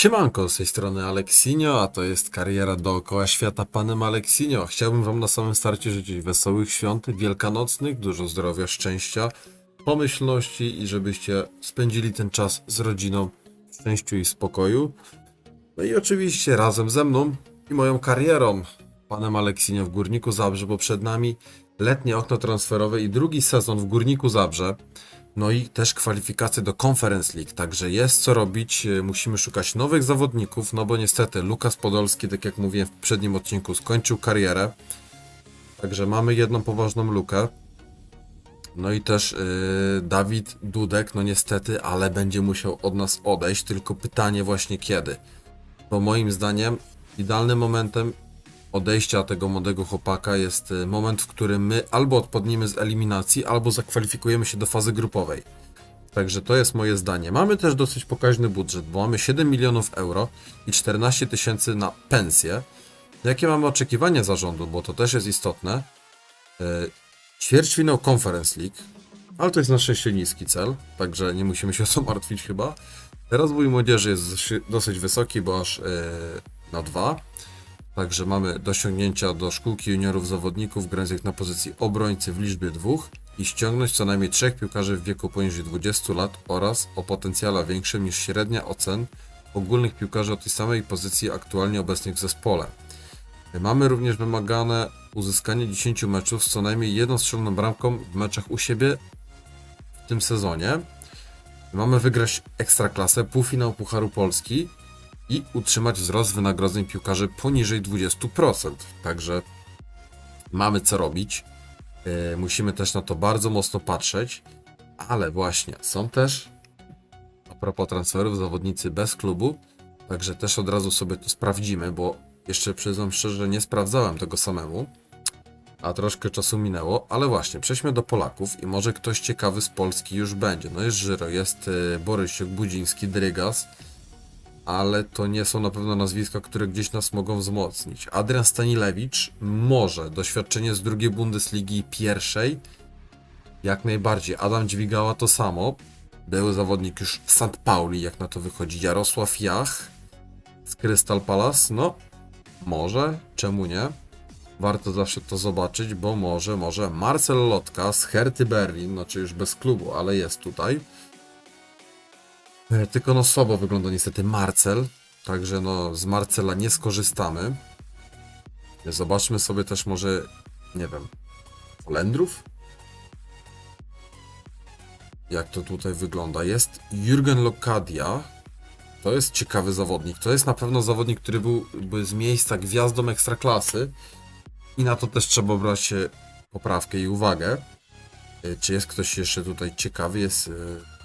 Siemanko, z tej strony Aleksinio, a to jest kariera dookoła świata panem Aleksinio. Chciałbym wam na samym starcie życzyć wesołych świąt wielkanocnych, dużo zdrowia, szczęścia, pomyślności i żebyście spędzili ten czas z rodziną w szczęściu i spokoju. No i oczywiście razem ze mną i moją karierą, panem Aleksinio w Górniku Zabrze, bo przed nami letnie okno transferowe i drugi sezon w Górniku Zabrze. No i też kwalifikacje do Conference League, także jest co robić. e, Musimy szukać nowych zawodników, no bo niestety Lukas Podolski, tak jak mówiłem w poprzednim odcinku, skończył karierę. Także mamy jedną poważną lukę. No i też yy, Dawid Dudek, no niestety, ale będzie musiał od nas odejść, tylko pytanie właśnie kiedy. Bo moim zdaniem idealnym momentem odejścia tego młodego chłopaka jest y, moment, w którym my albo odpadniemy z eliminacji, albo zakwalifikujemy się do fazy grupowej. Także to jest moje zdanie. Mamy też dosyć pokaźny budżet, bo mamy 7 milionów euro i 14 tysięcy na pensję. Jakie mamy oczekiwania zarządu, bo to też jest istotne. Yy, Ćwierćfinał Conference League, ale to jest na szczęście niski cel, także nie musimy się o to martwić chyba. Rozwój młodzieży jest dosyć- wysoki, bo aż yy, na 2. Także mamy dosiągnięcia do szkółki juniorów zawodników grających na pozycji obrońcy w liczbie dwóch i ściągnąć co najmniej trzech piłkarzy w wieku poniżej 20 lat oraz o potencjale większym niż średnia ocen ogólnych piłkarzy o tej samej pozycji aktualnie obecnych w zespole. Mamy również wymagane uzyskanie 10 meczów z co najmniej jedną strzeloną bramką w meczach u siebie w tym sezonie. Mamy wygrać Ekstraklasę, półfinał Pucharu Polski i utrzymać wzrost wynagrodzeń piłkarzy poniżej 20%. Także mamy co robić. Yy, musimy też na to bardzo mocno patrzeć, ale właśnie są też a propos transferów zawodnicy bez klubu, także też od razu sobie to sprawdzimy, bo jeszcze przyznam szczerze, nie sprawdzałem tego samemu, a troszkę czasu minęło, ale właśnie, przejdźmy do Polaków i może ktoś ciekawy z Polski już będzie. No jest Żyro, jest yy, Borysiuk, Budziński, Drygas, ale to nie są na pewno nazwiska, które gdzieś nas mogą wzmocnić. Adrian Stanilewicz może, doświadczenie z drugiej Bundesligi i pierwszej, jak najbardziej. Adam Dźwigała to samo, były zawodnik już w St. Pauli, jak na to wychodzi. Jarosław Jach z Crystal Palace, no może, czemu nie? Warto zawsze to zobaczyć, bo może, może Marcel Lotka z Herty Berlin, znaczy już bez klubu, ale jest tutaj. E, Tylko no słabo wygląda niestety Marcel, także no z Marcela nie skorzystamy. Zobaczmy sobie też może, nie wiem, Holendrów? Jak to tutaj wygląda? Jest Jurgen Lokadia. To jest ciekawy zawodnik. To jest na pewno zawodnik, który byłby z miejsca gwiazdą ekstraklasy. I na to też trzeba brać e, poprawkę i uwagę. E, Czy jest ktoś jeszcze tutaj ciekawy? Jest e,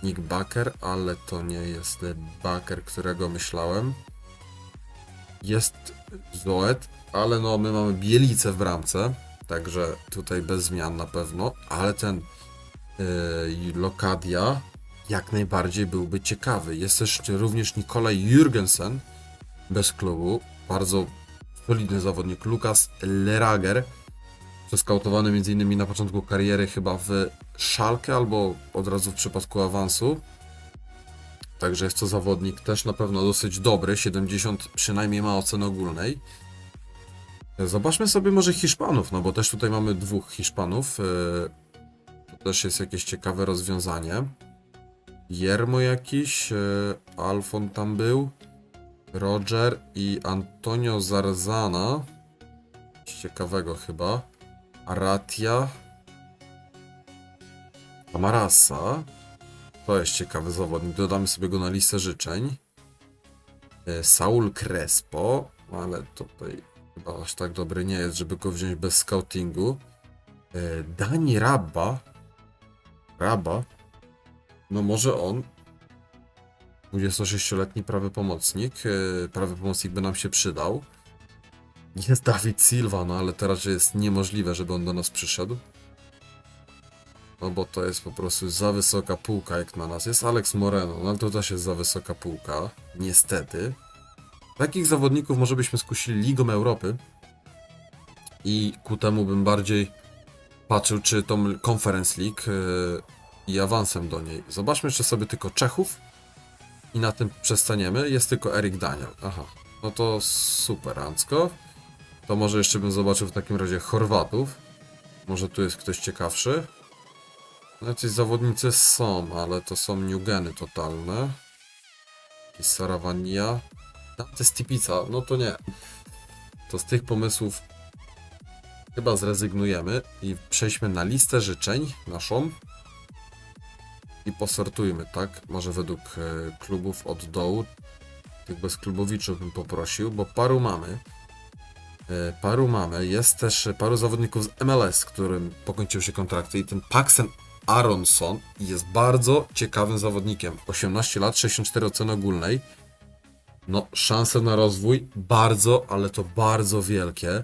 Nick Baker, ale to nie jest Baker, którego myślałem. Jest Zoet, ale no my mamy Bielicę w bramce, także tutaj bez zmian na pewno, ale ten yy, Lokadia jak najbardziej byłby ciekawy. Jest też również Nikolaj Jurgensen bez klubu, bardzo solidny zawodnik. Lukas Lerager, przeskautowany m.in. na początku kariery chyba w Szalkę albo od razu w przypadku awansu. Także jest to zawodnik też na pewno dosyć dobry, 70 przynajmniej ma oceny ogólnej. Zobaczmy sobie może Hiszpanów, no bo też tutaj mamy dwóch Hiszpanów. yy, To też jest jakieś ciekawe rozwiązanie. Jermo jakiś, yy, Alfon tam był, Roger i Antonio Zarzana. Ciekawego chyba. Aratia. Amarasa. To jest ciekawy zawodnik. Dodamy sobie go na listę życzeń. E, Saul Crespo, ale tutaj chyba aż tak dobry nie jest, żeby go wziąć bez scoutingu. E, Dani Rabba. Rabba. No może on. 26-letni prawy pomocnik. E, Prawy pomocnik by nam się przydał. Jest Dawid Silva, no ale teraz jest niemożliwe, żeby on do nas przyszedł. No bo to jest po prostu za wysoka półka jak na nas. Jest Alex Moreno, no ale to też jest za wysoka półka. Niestety. Takich zawodników może byśmy skusili Ligą Europy. I ku temu bym bardziej patrzył, czy tą Conference League yy, i awansem do niej. Zobaczmy jeszcze sobie tylko Czechów. i na tym przestaniemy. Jest tylko Eric Daniel. Aha, no to super, Ancko. To może jeszcze bym zobaczył w takim razie Chorwatów. Może tu jest ktoś ciekawszy. No jacyś zawodnicy są, ale to są newgeny totalne. I Saravania. Dante Stipica, no to nie. To z tych pomysłów chyba zrezygnujemy i przejdźmy na listę życzeń naszą. I posortujmy, tak? Może według e, klubów od dołu. Tych bezklubowiczów bym poprosił, bo paru mamy. E, Paru mamy. Jest też paru zawodników z MLS, którym pokończyły się kontrakty. I ten Paxen Aronson jest bardzo ciekawym zawodnikiem. 18 lat, 64 oceny ogólnej. No, szanse na rozwój bardzo, ale to bardzo wielkie.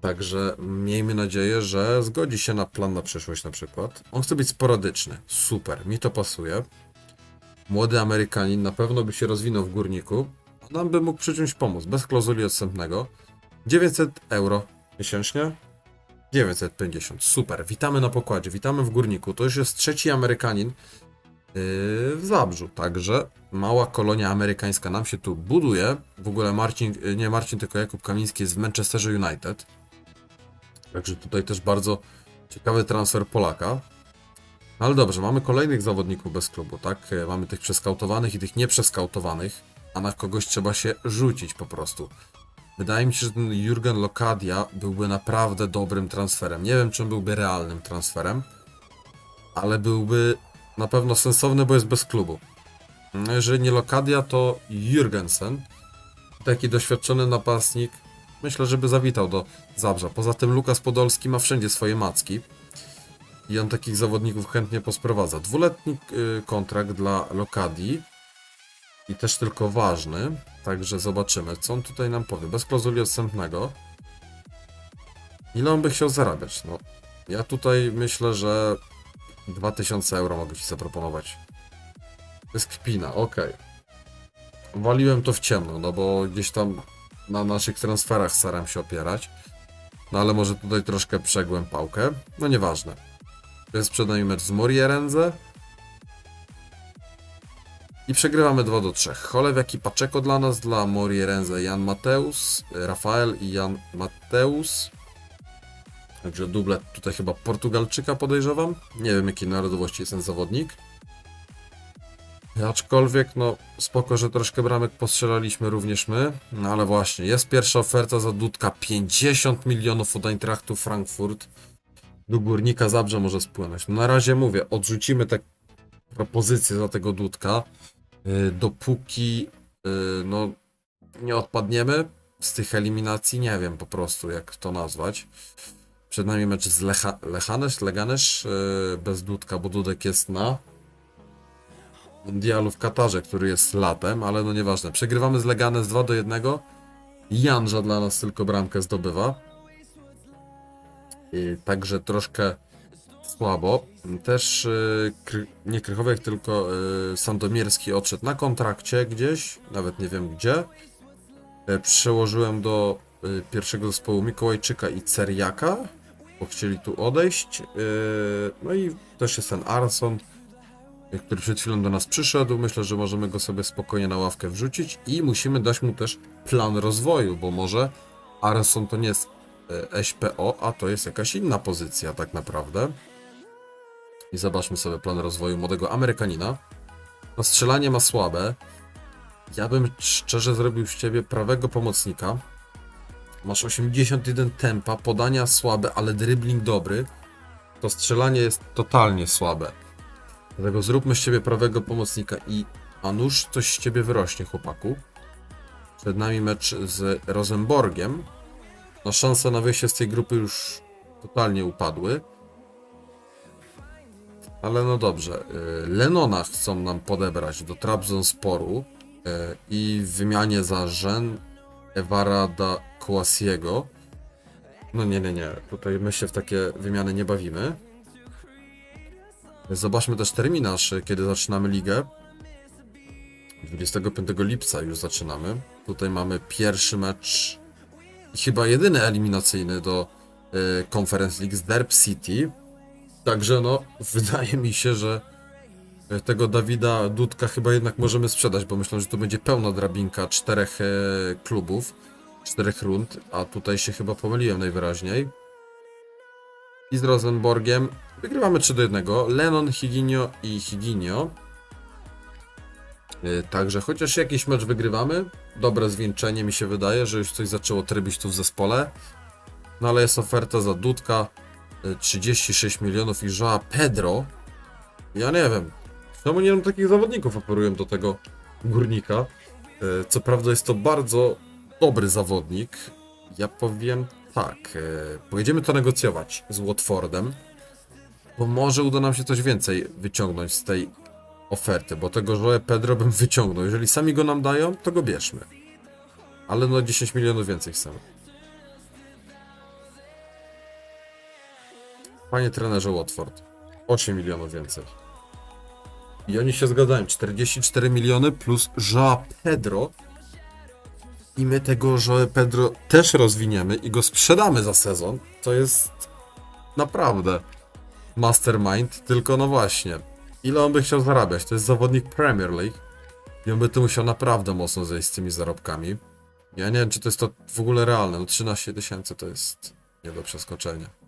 Także miejmy nadzieję, że zgodzi się na plan na przyszłość na przykład. On chce być sporadyczny. Super, mi to pasuje. Młody Amerykanin na pewno by się rozwinął w górniku. Nam by mógł przy czymś pomóc, bez klauzuli odstępnego. 900 euro miesięcznie. 950, super. Witamy na pokładzie, witamy w górniku. To już jest trzeci Amerykanin yy, w Zabrzu, także mała kolonia amerykańska nam się tu buduje. W ogóle Marcin, yy, nie Marcin, tylko Jakub Kamiński jest w Manchesterze United. Także tutaj też bardzo ciekawy transfer Polaka. Ale dobrze, mamy kolejnych zawodników bez klubu, tak? Yy, Mamy tych przeskautowanych i tych nieprzeskautowanych, a na kogoś trzeba się rzucić po prostu. Wydaje mi się, że ten Jurgen Lokadia byłby naprawdę dobrym transferem. Nie wiem, czy on byłby realnym transferem, ale byłby na pewno sensowny, bo jest bez klubu. No, Jeżeli nie Lokadia, to Jurgensen. Taki doświadczony napastnik. Myślę, żeby zawitał do Zabrza. Poza tym Lukas Podolski ma wszędzie swoje macki. I on takich zawodników chętnie posprowadza. Dwuletni y, kontrakt dla Lokadii. I też tylko ważny. Także zobaczymy, co on tutaj nam powie. Bez klauzuli odstępnego. Ile on by chciał zarabiać? No, ja tutaj myślę, że 2000 euro mogę ci zaproponować. To jest kpina, okej. Waliłem to w ciemno, no bo gdzieś tam na naszych transferach staram się opierać. No ale może tutaj troszkę przegłem pałkę. No nieważne. To jest przed nami mecz z Morierenze. I przegrywamy 2 do 3. Cholewiak i Paczeko dla nas, dla Morierenze Jan Mateus, Rafael i Jan Mateus. Także dublet tutaj chyba Portugalczyka podejrzewam. Nie wiem jakiej narodowości jest ten zawodnik. Aczkolwiek, no spoko, że troszkę bramek postrzelaliśmy również my. No ale właśnie, jest pierwsza oferta za Dudka. 50 milionów od Eintrachtu Frankfurt. Do Górnika Zabrze może spłynąć. No na razie mówię, odrzucimy te propozycje za tego Dudka. Yy, dopóki yy, no nie odpadniemy z tych eliminacji, nie wiem po prostu jak to nazwać. Przed nami mecz z Lecha, Lechanesz, Leganesz, yy, bez Dudka, bo Dudek jest na Mundialu w Katarze, który jest latem, ale no nieważne. Przegrywamy z Leganes 2 do 1. Janża dla nas tylko bramkę zdobywa. I także troszkę słabo. Też yy, Kry, nie Krychowiak, tylko yy, Sandomierski odszedł na kontrakcie gdzieś, nawet nie wiem gdzie. Yy, przełożyłem do yy, pierwszego zespołu Mikołajczyka i Ceriaka, bo chcieli tu odejść. Yy, no i też jest ten Arson, yy, który przed chwilą do nas przyszedł. Myślę, że możemy go sobie spokojnie na ławkę wrzucić i musimy dać mu też plan rozwoju, bo może Arson to nie jest SPO, a to jest jakaś inna pozycja tak naprawdę. I zobaczmy sobie plan rozwoju młodego Amerykanina. No strzelanie ma słabe. Ja bym szczerze zrobił z ciebie prawego pomocnika. Masz 81 tempa, podania słabe, ale dribbling dobry. To strzelanie jest totalnie słabe. Dlatego zróbmy z ciebie prawego pomocnika i a nuż coś z ciebie wyrośnie, chłopaku. Przed nami mecz z Rosenborgiem. No szanse na wyjście z tej grupy już totalnie upadły. Ale no dobrze. y, Lenona chcą nam podebrać do Trabzonsporu y, i w wymianie za Żen Ewarada Kłasiego. No nie, nie, nie. Tutaj my się w takie wymiany nie bawimy. Zobaczmy też terminarz, y, kiedy zaczynamy ligę. 25 lipca już zaczynamy. Tutaj mamy pierwszy mecz chyba jedyny eliminacyjny do Conference League z Derb City. Także no, wydaje mi się, że E, Tego Dawida Dudka chyba jednak możemy sprzedać, bo myślę, że to będzie pełna drabinka czterech e, klubów, czterech rund, a tutaj się chyba pomyliłem najwyraźniej. I z Rosenborgiem wygrywamy 3 do 1. Lennon, Higinio i Higinio. E, Także chociaż jakiś mecz wygrywamy, dobre zwieńczenie mi się wydaje, że już coś zaczęło trybić tu w zespole. No ale jest oferta za Dudka 36 milionów i Joa Pedro. Ja nie wiem, czemu nie wiem takich zawodników operują do tego górnika. E, Co prawda jest to bardzo dobry zawodnik. Ja powiem tak, e, pojedziemy to negocjować z Watfordem, bo może uda nam się coś więcej wyciągnąć z tej oferty, bo tego Joe Pedro bym wyciągnął. Jeżeli sami go nam dają, to go bierzmy. Ale no 10 milionów więcej chcemy. Panie trenerze Watford, 8 milionów więcej. I oni się zgadzają, 44 miliony plus Joa Pedro. I my tego Joe Pedro też rozwiniemy i go sprzedamy za sezon. To jest naprawdę mastermind, tylko no właśnie. Ile on by chciał zarabiać? To jest zawodnik Premier League. I on by tu musiał naprawdę mocno zejść z tymi zarobkami. Ja nie wiem, czy to jest to w ogóle realne. No 13 tysięcy to jest nie do przeskoczenia.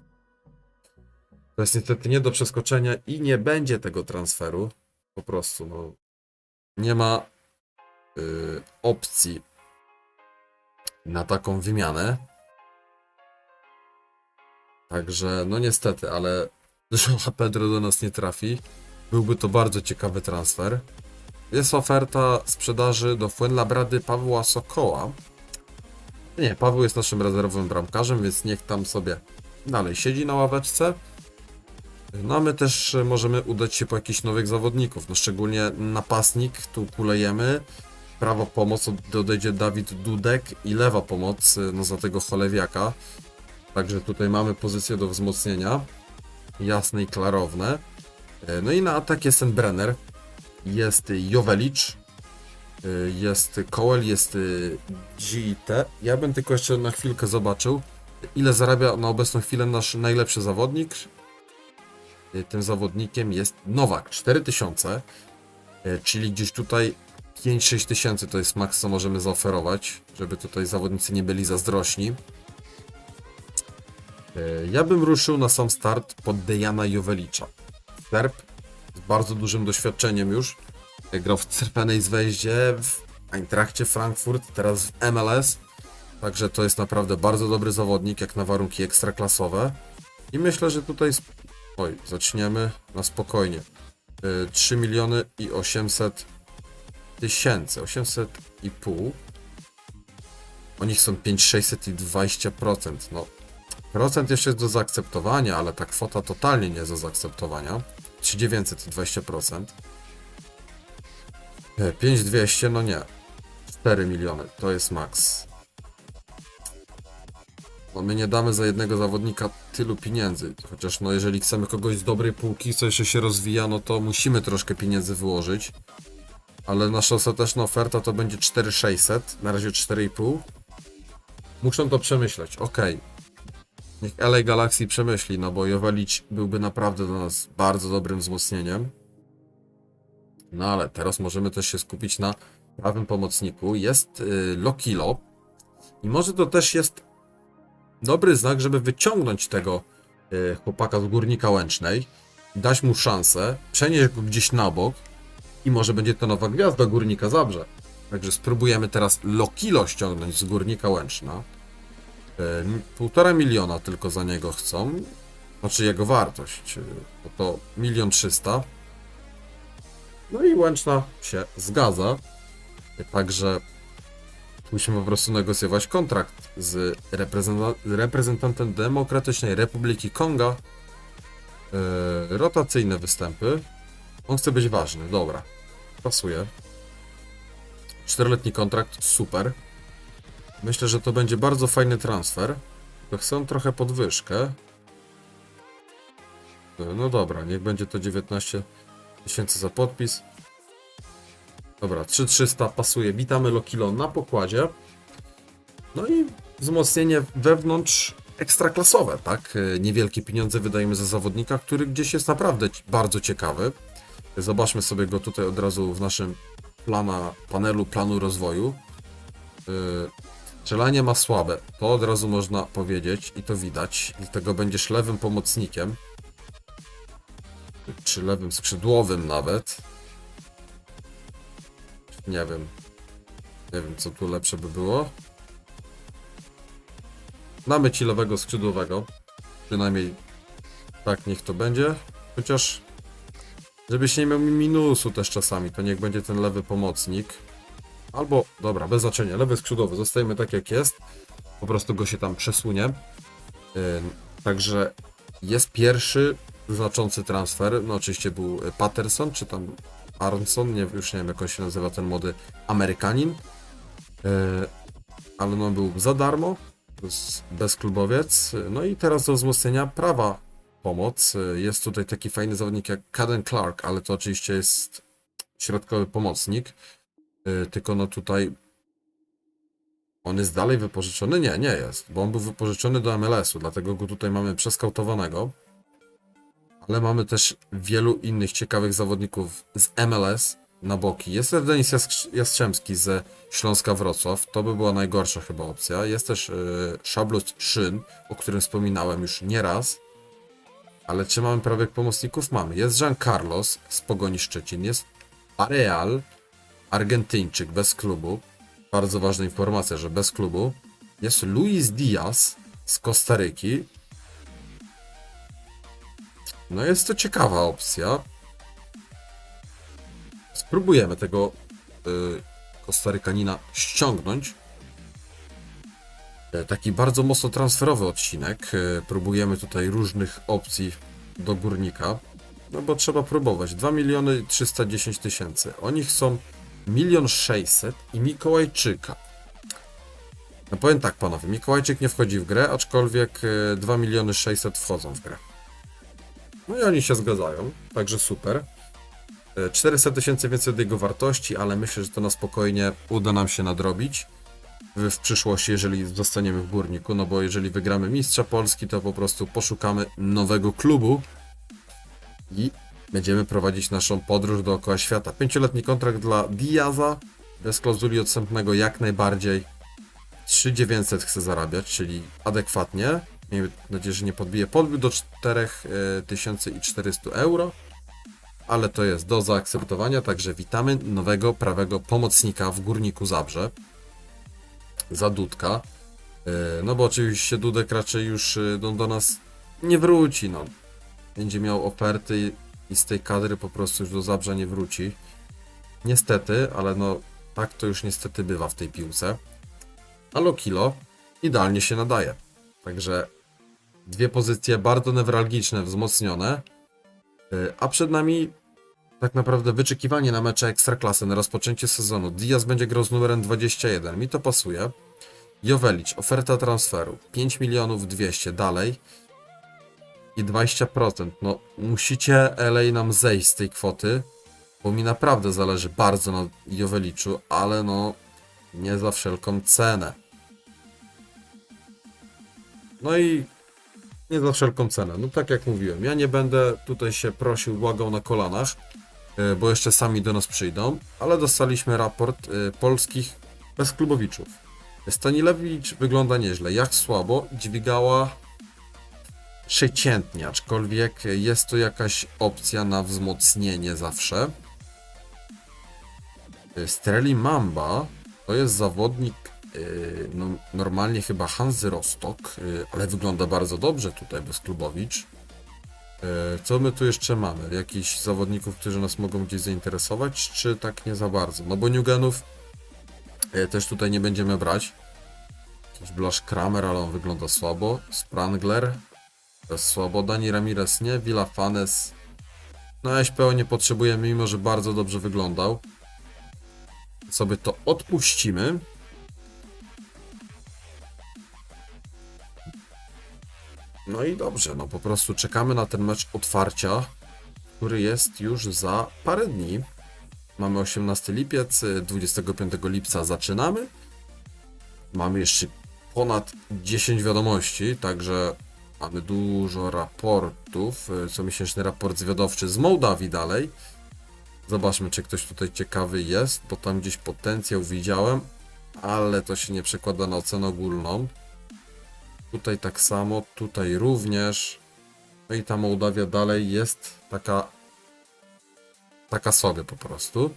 To jest niestety nie do przeskoczenia i nie będzie tego transferu. Po prostu, no. Nie ma y, opcji na taką wymianę. Także, no niestety, ale Joao Pedro do nas nie trafi. Byłby to bardzo ciekawy transfer. Jest oferta sprzedaży do Fuenlabrady Pawła Sokoła. Nie, Paweł jest naszym rezerwowym bramkarzem, więc niech tam sobie dalej siedzi na ławeczce. No a my też e, możemy udać się po jakichś nowych zawodników, no szczególnie napastnik, tu kulejemy. Prawa pomoc dodejdzie Dawid Dudek i lewa pomoc, e, no za tego cholewiaka. Także tutaj mamy pozycję do wzmocnienia. Jasne i klarowne. E, No i na atak jest Brenner. Jest Jovelicz. e, Jest Koel, jest GT. Ja bym tylko jeszcze na chwilkę zobaczył, ile zarabia na obecną chwilę nasz najlepszy zawodnik. E, Tym zawodnikiem jest Nowak, 4000. e, Czyli gdzieś tutaj 5-6 tysięcy to jest maks, co możemy zaoferować, żeby tutaj zawodnicy nie byli zazdrośni. E, Ja bym ruszył na sam start pod Dejana Jovelicza. Serb z bardzo dużym doświadczeniem już. Grał w Cerpenej Zwejdzie, w Eintrachcie Frankfurt, teraz w MLS. Także to jest naprawdę bardzo dobry zawodnik, jak na warunki ekstraklasowe. I myślę, że tutaj. Oj, zaczniemy na spokojnie. E, 3 miliony i 800 tysięcy. 800 i pół. Oni chcą 5600 i 20%. No, procent jeszcze jest do zaakceptowania, ale ta kwota totalnie nie jest do zaakceptowania. 3900 i 20%. Nie, 5200, no nie. 4 miliony, to jest maks. My nie damy za jednego zawodnika tylu pieniędzy. Chociaż no jeżeli chcemy kogoś z dobrej półki, co jeszcze się rozwija, no to musimy troszkę pieniędzy wyłożyć. Ale nasza ostateczna oferta to będzie 4600, na razie 4,5. Muszą to przemyśleć, okej. Niech LA Galaxy przemyśli, no bo Jowalic byłby naprawdę dla nas bardzo dobrym wzmocnieniem. No ale teraz możemy też się skupić na prawym pomocniku. Jest y, Lokilo. I może to też jest dobry znak, żeby wyciągnąć tego y, chłopaka z Górnika Łęcznej, dać mu szansę, przenieść go gdzieś na bok i może będzie to nowa gwiazda Górnika Zabrze. Także spróbujemy teraz Lokilo ściągnąć z Górnika Łęczna. Y, Półtora miliona tylko za niego chcą. Znaczy jego wartość. y, No to milion trzysta. No i Łęczna się zgadza. Także musimy po prostu negocjować kontrakt z reprezenta- reprezentantem Demokratycznej Republiki Konga. Yy, rotacyjne występy. On chce być ważny, dobra. Pasuje. Czteroletni kontrakt, super. Myślę, że to będzie bardzo fajny transfer. Chcę trochę podwyżkę. Yy, No dobra, niech będzie to 19 tysięcy za podpis. Dobra, 3300 pasuje. Witamy Lokilo na pokładzie. No i wzmocnienie wewnątrz ekstraklasowe, tak? E, Niewielkie pieniądze wydajemy za zawodnika, który gdzieś jest naprawdę bardzo ciekawy. Zobaczmy sobie go tutaj od razu w naszym plana, panelu planu rozwoju. Yy, strzelanie ma słabe, to od razu można powiedzieć i to widać, dlatego będziesz lewym pomocnikiem. Czy lewym skrzydłowym nawet. Nie wiem. Nie wiem, co tu lepsze by było. Damy ci lewego skrzydłowego. Przynajmniej tak niech to będzie. Chociaż, żebyś nie miał minusu też czasami, to niech będzie ten lewy pomocnik. Albo, dobra, bez znaczenia, lewy skrzydłowy, zostajemy tak jak jest. Po prostu go się tam przesunie. Yy, Także jest pierwszy znaczący transfer. No oczywiście był Patterson, czy tam Aronson, nie, już nie wiem jak on się nazywa, ten młody Amerykanin. Yy, ale no był za darmo, bezklubowiec. No i teraz do wzmocnienia prawa pomoc. Yy, Jest tutaj taki fajny zawodnik jak Caden Clark, ale to oczywiście jest środkowy pomocnik. Yy, Tylko no tutaj on jest dalej wypożyczony? Nie, nie jest, bo on był wypożyczony do MLS-u, dlatego go tutaj mamy przeskautowanego. Ale mamy też wielu innych ciekawych zawodników z MLS na boki. Jest też Denis Jastrzębski ze Śląska Wrocław, to by była najgorsza chyba opcja. Jest też yy, Szablos Szyn, o którym wspominałem już nieraz. Ale czy mamy prawych pomocników? Mamy. Jest Jean Carlos z Pogoni Szczecin, jest Areal, Argentyńczyk bez klubu. Bardzo ważna informacja, że bez klubu. Jest Luis Diaz z Kostaryki. No jest to ciekawa opcja. Spróbujemy tego y, Kostarykanina ściągnąć. E, Taki bardzo mocno transferowy odcinek. E, Próbujemy tutaj różnych opcji do górnika. No bo trzeba próbować. 2 miliony 310 tysięcy. Oni chcą milion 600 i Mikołajczyka. No powiem tak panowie, Mikołajczyk nie wchodzi w grę, aczkolwiek e, 2 miliony 600 wchodzą w grę. No i oni się zgadzają, także super. E, 400 tysięcy więcej od jego wartości, ale myślę, że to na spokojnie uda nam się nadrobić w, w przyszłości, jeżeli zostaniemy w górniku. No bo jeżeli wygramy Mistrza Polski, to po prostu poszukamy nowego klubu i będziemy prowadzić naszą podróż dookoła świata. Pięcioletni kontrakt dla Diaza, bez klauzuli odstępnego jak najbardziej. 3900 chce zarabiać, czyli adekwatnie. Miejmy nadzieję, że nie podbije. Podbił do 4400 euro, ale to jest do zaakceptowania, także witamy nowego prawego pomocnika w Górniku Zabrze. Za Dudka. Yy, No bo oczywiście Dudek raczej już yy, do, do nas nie wróci, no. Będzie miał oferty i z tej kadry po prostu już do Zabrza nie wróci. Niestety, ale no tak to już niestety bywa w tej piłce. Alo Kilo idealnie się nadaje. Także dwie pozycje bardzo newralgiczne, wzmocnione. Yy, A przed nami tak naprawdę wyczekiwanie na mecze Ekstraklasy na rozpoczęcie sezonu. Diaz będzie grał z numerem 21. Mi to pasuje. Jovelicz, oferta transferu 5 milionów 200 dalej i 20%. No, musicie LA nam zejść z tej kwoty, bo mi naprawdę zależy bardzo na Joveliczu, ale no, nie za wszelką cenę. No i nie za wszelką cenę. No tak jak mówiłem, ja nie będę tutaj się prosił, błagał na kolanach, e, bo jeszcze sami do nas przyjdą, ale dostaliśmy raport e, polskich bezklubowiczów. Stanilewicz wygląda nieźle. Jak słabo dźwigała przeciętnie, aczkolwiek jest to jakaś opcja na wzmocnienie zawsze. Streli Mamba to jest zawodnik no, normalnie chyba Hanzy Rostock, yy, ale wygląda bardzo dobrze tutaj Bezklubowicz. Yy, Co my tu jeszcze mamy? Jakichś zawodników, którzy nas mogą gdzieś zainteresować, czy tak nie za bardzo? No bo Newgenów też tutaj nie będziemy brać. Jakiś Blasz Kramer, ale on wygląda słabo. Sprangler też słabo. Dani Ramirez nie. Villafanes no SPO nie potrzebujemy, mimo że bardzo dobrze wyglądał. Sobie to odpuścimy. No i dobrze, no po prostu czekamy na ten mecz otwarcia, który jest już za parę dni. Mamy 18 lipiec, y, 25 lipca zaczynamy. Mamy jeszcze ponad 10 wiadomości, także mamy dużo raportów. Comiesięczny raport zwiadowczy z Mołdawii dalej. Zobaczmy, czy ktoś tutaj ciekawy jest, bo tam gdzieś potencjał widziałem, ale to się nie przekłada na ocenę ogólną. Tutaj tak samo, tutaj również. No i ta Mołdawia dalej jest taka taka sobie po prostu.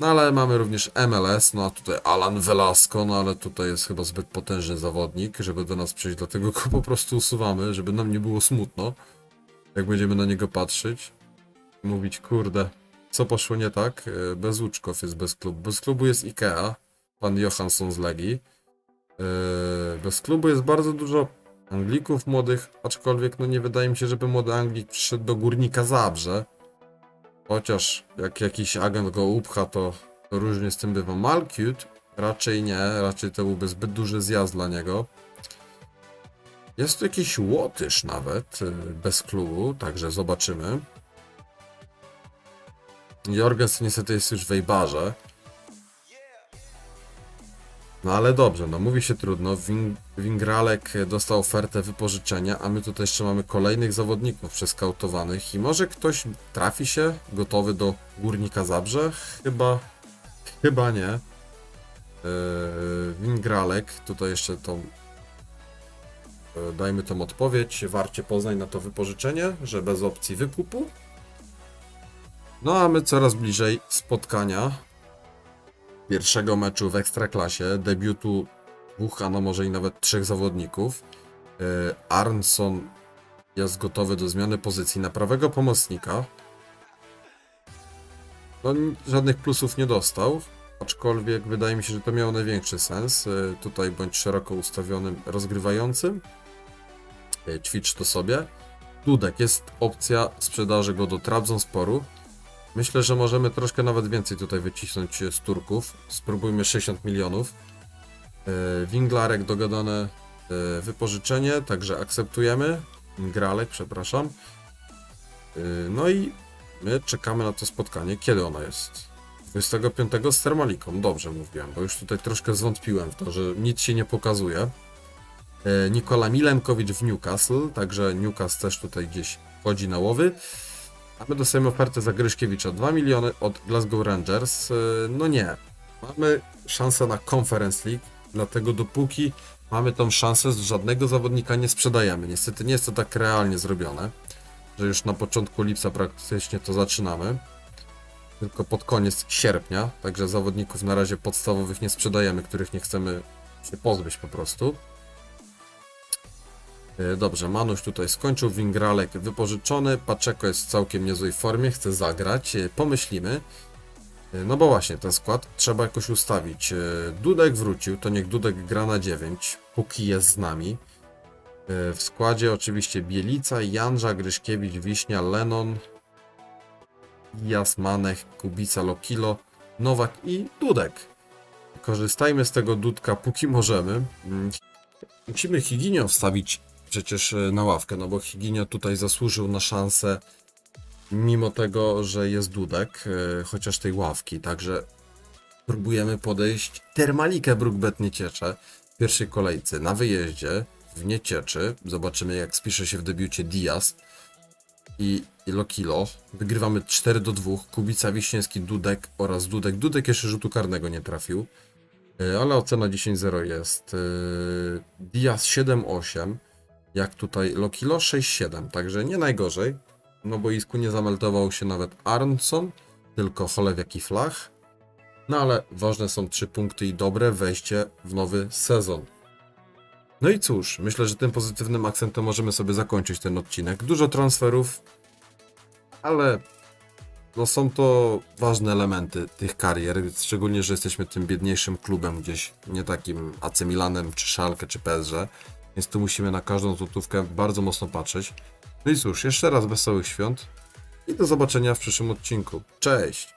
No ale mamy również MLS, no a tutaj Alan Velasco, no ale tutaj jest chyba zbyt potężny zawodnik, żeby do nas przyjść, dlatego go po prostu usuwamy, żeby nam nie było smutno, jak będziemy na niego patrzeć. Mówić, kurde, co poszło nie tak? E, Bez Łuczkow jest bez klubu. Bez klubu jest Ikea, pan Johansson z Legii. E, Bez klubu jest bardzo dużo Anglików młodych, aczkolwiek no nie wydaje mi się, żeby młody Anglik przyszedł do Górnika Zabrze. Chociaż jak jakiś agent go upcha, to, to różnie z tym bywa. Malcute raczej nie, raczej to byłby zbyt duży zjazd dla niego. Jest tu jakiś Łotysz nawet, y, bez klubu, także zobaczymy. Jorgens niestety jest już w Ejbarze. No ale dobrze, no mówi się trudno. Wing, Wingralek dostał ofertę wypożyczenia, a my tutaj jeszcze mamy kolejnych zawodników przeskautowanych i może ktoś trafi się gotowy do Górnika Zabrze? Chyba, chyba nie. Yy, Wingralek, tutaj jeszcze tą yy, dajmy tą odpowiedź. Warcie Poznań na to wypożyczenie, że bez opcji wykupu. No a my coraz bliżej spotkania pierwszego meczu w Ekstraklasie, debiutu dwóch, a no może i nawet trzech zawodników. Yy, Arnson jest gotowy do zmiany pozycji na prawego pomocnika. No, żadnych plusów nie dostał, aczkolwiek wydaje mi się, że to miało największy sens. Yy, Tutaj bądź szeroko ustawionym rozgrywającym. Yy, Ćwicz to sobie. Dudek, jest opcja sprzedaży go do Trabzonsporu. Myślę, że możemy troszkę nawet więcej tutaj wycisnąć e, z Turków. Spróbujmy 60 milionów. E, Winglarek dogadane e, wypożyczenie, także akceptujemy. Wingralek, przepraszam. No i my czekamy na to spotkanie. Kiedy ono jest? 25 z Termaliką. Dobrze mówiłem, bo już tutaj troszkę zwątpiłem w to, że nic się nie pokazuje. Nikola Milenkowicz w Newcastle, także Newcastle też tutaj gdzieś wchodzi na łowy. A my dostajemy ofertę za Gryszkiewicza 2 miliony od Glasgow Rangers. Yy, No nie. Mamy szansę na Conference League, dlatego dopóki mamy tą szansę, żadnego zawodnika nie sprzedajemy. Niestety nie jest to tak realnie zrobione, że już na początku lipca praktycznie to zaczynamy. Tylko pod koniec sierpnia, także zawodników na razie podstawowych nie sprzedajemy, których nie chcemy się pozbyć po prostu. E, Dobrze, Manuś tutaj skończył, Wingralek wypożyczony, Paczeko jest w całkiem niezłej formie, chce zagrać, e, pomyślimy. E, No bo właśnie, ten skład trzeba jakoś ustawić. Dudek wrócił, to niech Dudek gra na 9, póki jest z nami. W składzie oczywiście Bielica, Janża, Gryszkiewicz, Wiśnia, Lenon, Jasmanek, Kubica, Lokilo, Nowak i Dudek. Korzystajmy z tego Dudka póki możemy. Mm, Musimy Higinio wstawić przecież e, na ławkę, no bo Higinio tutaj zasłużył na szansę, mimo tego, że jest Dudek, e, chociaż tej ławki, także próbujemy podejść. Termalikę Brookbet nie ciecze w pierwszej kolejce na wyjeździe w Niecieczy. Zobaczymy jak spisze się w debiucie Diaz i, Lokilo. Wygrywamy 4 do 2. Kubica Wiśniewski, Dudek oraz Dudek. Dudek jeszcze rzutu karnego nie trafił. E, Ale ocena 10-0 jest. Diaz 7-8. Jak tutaj Lokilo 6-7. Także nie najgorzej. Na boisku nie zameldował się nawet Arnson, tylko Cholewiak i Flach. No ale ważne są 3 punkty i dobre wejście w nowy sezon. No i cóż, myślę, że tym pozytywnym akcentem możemy sobie zakończyć ten odcinek. Dużo transferów, ale no są to ważne elementy tych karier, szczególnie, że jesteśmy tym biedniejszym klubem gdzieś, nie takim AC Milanem, czy Szalkę, czy PSG, więc tu musimy na każdą złotówkę bardzo mocno patrzeć. No i cóż, jeszcze raz wesołych świąt i do zobaczenia w przyszłym odcinku. Cześć!